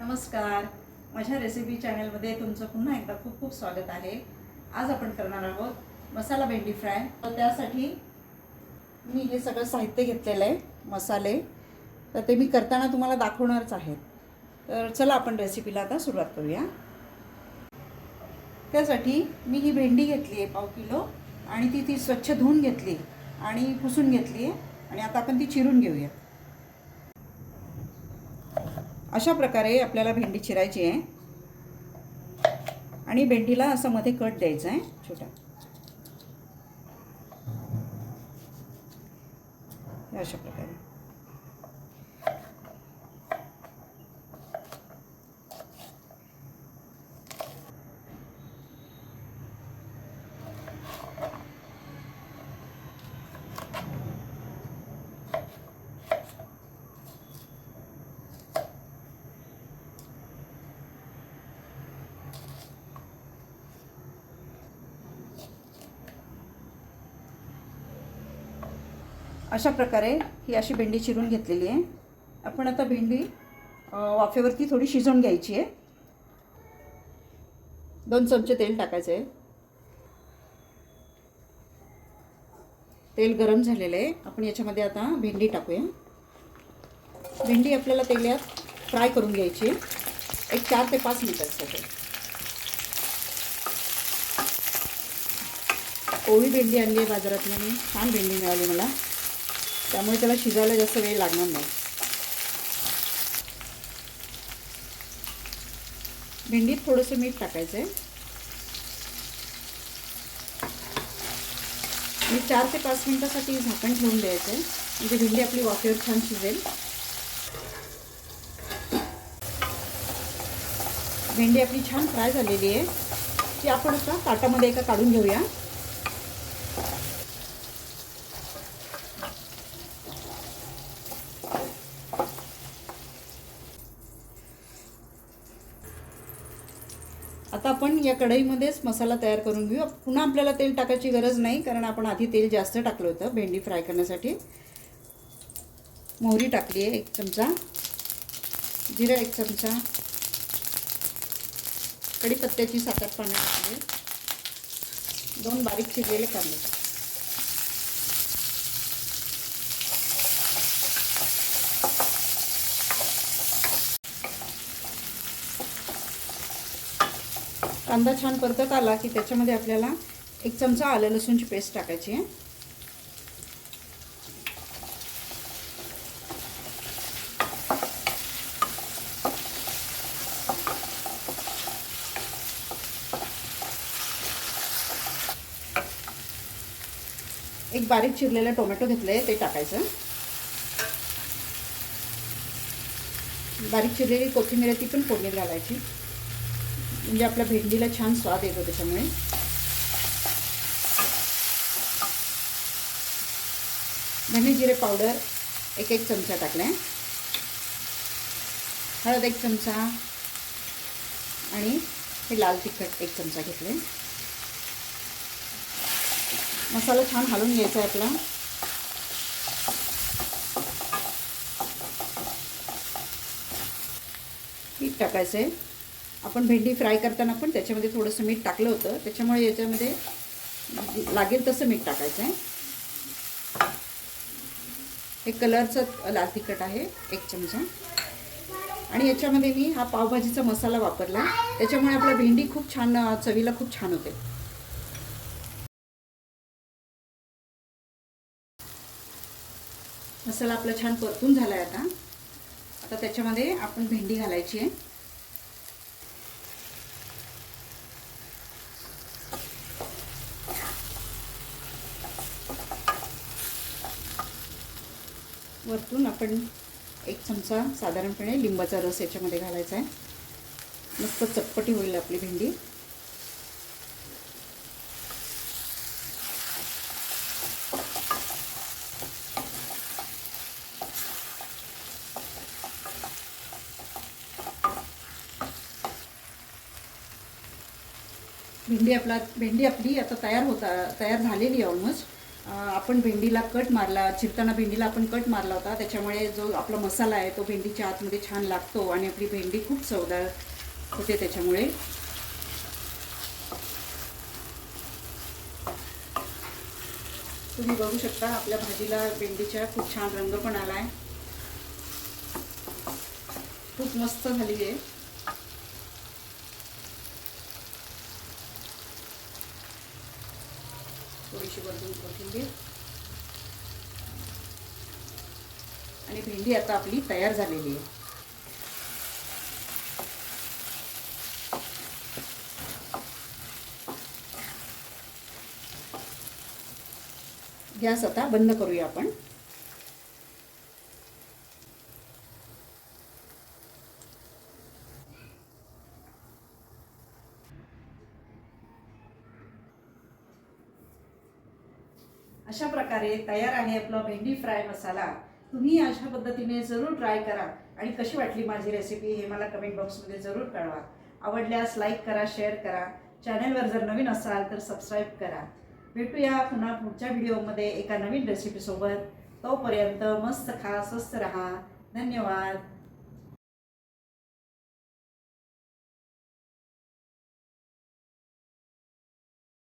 नमस्कार. माझ्या रेसिपी चॅनलमध्ये तुमचं पुन्हा एकदा खूप खूप स्वागत आहे. आज आपण करणार आहोत मसाला भेंडी फ्राय. तर त्यासाठी मी हे सगळं साहित्य घेतलेलं आहे मसाले. तर ते मी करताना तुम्हाला दाखवणारच आहेत तर चला आपण रेसिपीला आता सुरुवात करूया. त्यासाठी मी ही भेंडी घेतली आहे पाव किलो आणि ती ती स्वच्छ धुवून घेतली आणि पुसून घेतली आहे. आणि आता आपण ती चिरून घेऊया अशा प्रकारे आपल्याला भेंडी चिरायची आहे. आणि भेंडीला असं मध्ये कट द्यायचा आहे. छोटा. अशा प्रकारे. अशा प्रकारे ही अशी भेंडी चिरून घेतलेली आहे. आपण आता भेंडी वाफेवरती थोडी शिजवून घ्यायची आहे. दोन चमचे तेल टाकायचं आहे. तेल गरम झालेलं आहे. आपण याच्यामध्ये आता भेंडी टाकूया. भेंडी आपल्याला तेलात फ्राय करून घ्यायची आहे. एक चार ते पाच मिनिटांसाठी. कोवळी भेंडी आणली आहे बाजारातनं मी छान भेंडी मिळाली मला. त्यामुळे त्याला शिजायला जास्त वेळ लागणार नाही. भेंडीत थोडंसं मीठ टाकायचं आहे आणि चार ते पाच मिनिटासाठी झाकण ठेवून द्यायचं आहे म्हणजे भेंडी आपली वाफेवर छान शिजेल. भेंडी आपली छान फ्राय झालेली आहे. ती आपण आता ताटामध्ये एका काढून घेऊया. आता आपण या कढईमध्येच मसाला तयार करून घेऊ पुन्हा आपल्याला तेल टाकायची गरज नाही कारण आपण आधी तेल जास्त टाकलं होतं भेंडी फ्राय करण्यासाठी. मोहरी टाकली आहे एक चमचा. जिरा एक चमचा. कढीपत्त्याची सात आठ पानं टाकली दोन बारीक शिजलेले कांदे. कांदा छान परतत आला की त्याच्यामध्ये आपल्याला एक चमचा आलं लसूणची पेस्ट टाकायची आहे. एक बारीक चिरलेलं टोमॅटो घेतलं आहे ते टाकायचं. बारीक चिरलेली कोथिंबीर आहे ती पण फोडणीत घालायची. म्हणजे आपल्या भेंडीला छान स्वाद येतो त्याच्यामुळे. धने जिरे पावडर एक एक चमचा टाकला. आहे हळद एक चमचा आणि हे लाल तिखट एक चमचा घेतले. मसाला छान हलवून घ्यायचा आहे आपला. पीठ टाकायचं आहे आपण भेंडी फ्राय करताना पण त्याच्यामध्ये थोडंसं मीठ टाकलं होतं. त्याच्यामुळे याच्यामध्ये लागेल तसं मीठ टाकायचं आहे. हे कलरचं लाल तिखट आहे एक चमचा. आणि याच्यामध्ये मी हा पावभाजीचा मसाला वापरला. त्याच्यामुळे आपला भेंडी खूप छान चवीला खूप छान होते. मसाला आपला छान परतून झाला आहे आता. आता त्याच्यामध्ये आपण भेंडी घालायची आहे. वरतून आपण एक चमचा साधारणपणे लिंबाचा रस याच्यामध्ये घालायचा आहे. मस्त चटपटी होईल आपली भेंडी. भेंडी आपला भेंडी आपली आता तयार होता तयार झालेली आहे ऑलमोस्ट आपण भेंडीला कट मारला चिरताना भेंडीला आपण कट मारला होता. त्याच्यामुळे जो आपला मसाला आहे तो भेंडीच्या आतमध्ये छान लागतो आणि आपली भेंडी खूप चवदार होते त्याच्यामुळे. तुम्ही बघू शकता आपल्या भाजीला भेंडीच्या खूप छान रंग पण आला आहे खूप मस्त झाली आहे. थोडीशी वरतून कोथिंबीर. आणि भेंडी आता आपली तयार झालेली आहे. गॅस आता बंद करूया आपण. अशा प्रकारे तयार आहे आपला भेंडी फ्राय मसाला. तुम्ही अशा पद्धतीने जरूर ट्राय करा आणि कशी वाटली माझी रेसिपी हे मला कमेंट बॉक्समध्ये जरूर कळवा. आवडल्यास लाईक करा शेअर करा. चॅनलवर जर नवीन असाल तर सबस्क्राईब करा. भेटूया पुन्हा पुढच्या व्हिडिओमध्ये एका नवीन रेसिपीसोबत तोपर्यंत मस्त खा स्वस्त रहा. धन्यवाद.